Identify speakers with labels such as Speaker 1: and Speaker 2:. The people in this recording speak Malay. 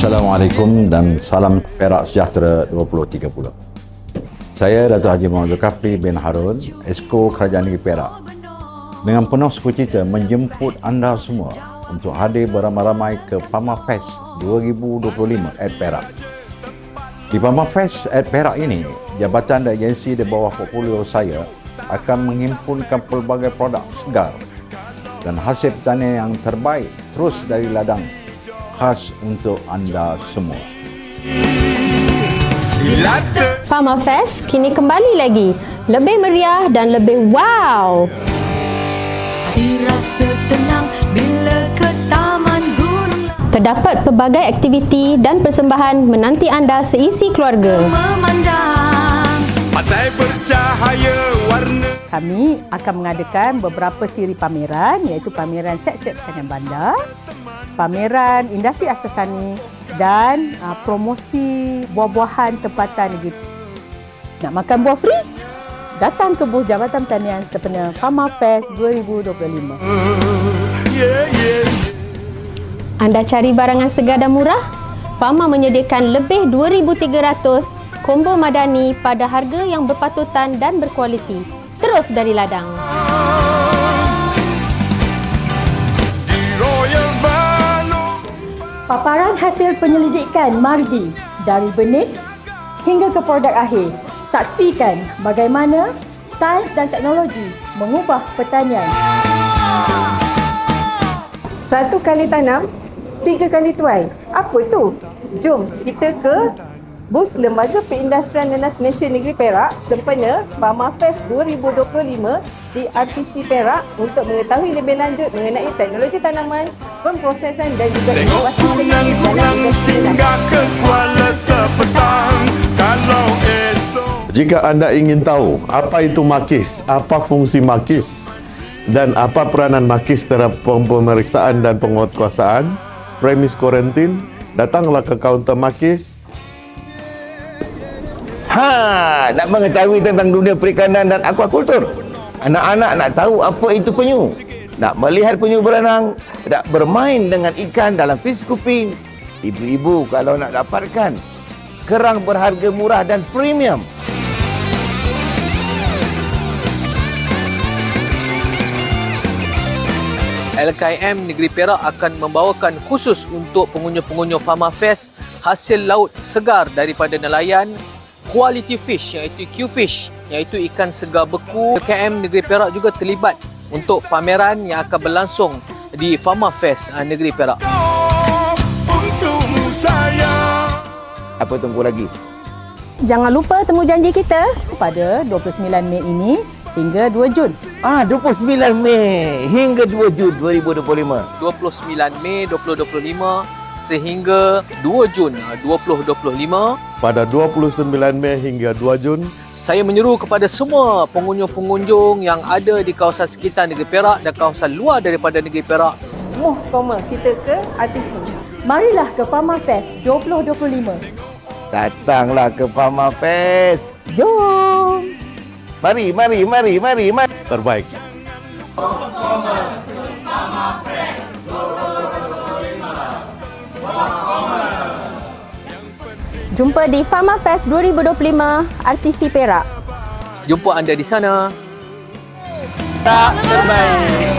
Speaker 1: Assalamualaikum dan salam Perak Sejahtera 2030. Saya Datuk Haji Muhammad Zulkafli bin Harun, Esko Kerajaan Negeri Perak. Dengan penuh sukacita menjemput anda semua untuk hadir beramai-ramai ke Pama Fest 2025 at Perak. Di Pama Fest at Perak ini, jabatan dan agensi di bawah portfolio saya akan menghimpunkan pelbagai produk segar dan hasil pertanian yang terbaik terus dari ladang khas untuk anda semua.
Speaker 2: Farmer Fest kini kembali lagi. Lebih meriah dan lebih wow.
Speaker 3: Hati rasa tenang bila ke taman gunung
Speaker 2: Terdapat pelbagai aktiviti dan persembahan menanti anda seisi keluarga.
Speaker 3: memandang.
Speaker 4: Pantai bercahaya warna
Speaker 5: kami akan mengadakan beberapa siri pameran iaitu pameran set-set pertanian bandar, pameran industri asas tani dan uh, promosi buah-buahan tempatan negeri. Nak makan buah free? Datang ke buah Jabatan Pertanian sempena Farmer Fest 2025.
Speaker 4: yeah, yeah.
Speaker 2: Anda cari barangan segar dan murah? Fama menyediakan lebih 2,300 combo madani pada harga yang berpatutan dan berkualiti. Terus dari ladang.
Speaker 5: Paparan hasil penyelidikan Mardi dari benih hingga ke produk akhir. Saksikan bagaimana sains dan teknologi mengubah pertanian. Satu kali tanam, tiga kali tuai. Apa tu? Jom kita ke Bus Lembaga Perindustrian Nenas Malaysia Negeri Perak sempena Farma Fest 2025 di RTC Perak untuk mengetahui lebih lanjut mengenai teknologi tanaman, pemprosesan dan juga
Speaker 4: Tengok
Speaker 5: inovasi
Speaker 4: singgah ke Kuala Sepetang. Kalau esok
Speaker 6: Jika anda ingin tahu apa itu makis, apa fungsi makis dan apa peranan makis terhadap pemeriksaan dan penguatkuasaan, premis kuarantin, datanglah ke kaunter makis
Speaker 7: Ha, nak mengetahui tentang dunia perikanan dan aquakultur. Anak-anak nak tahu apa itu penyu. Nak melihat penyu berenang, nak bermain dengan ikan dalam fish scooping. Ibu-ibu kalau nak dapatkan kerang berharga murah dan premium.
Speaker 8: LKM Negeri Perak akan membawakan khusus untuk pengunjung-pengunjung Farma Fest hasil laut segar daripada nelayan quality fish iaitu Q-fish iaitu ikan segar beku. LKM Negeri Perak juga terlibat untuk pameran yang akan berlangsung di Farma Fest ah, Negeri Perak.
Speaker 7: Apa tunggu lagi?
Speaker 5: Jangan lupa temu janji kita pada 29 Mei ini hingga 2 Jun.
Speaker 7: Ah, 29 Mei hingga 2 Jun 2025.
Speaker 8: 29 Mei 2025 sehingga 2 Jun ah, 2025
Speaker 6: pada 29 Mei hingga 2 Jun
Speaker 8: Saya menyeru kepada semua pengunjung-pengunjung yang ada di kawasan sekitar Negeri Perak dan kawasan luar daripada Negeri Perak
Speaker 5: Muh koma kita ke RTC. Marilah ke Farma Fest 2025.
Speaker 7: Datanglah ke Farma Fest.
Speaker 5: Jom!
Speaker 7: Mari, mari, mari, mari, mari.
Speaker 6: terbaik.
Speaker 2: Jumpa di Farma Fest 2025 RTC Perak.
Speaker 8: Jumpa anda di sana.
Speaker 7: Tak terbaik.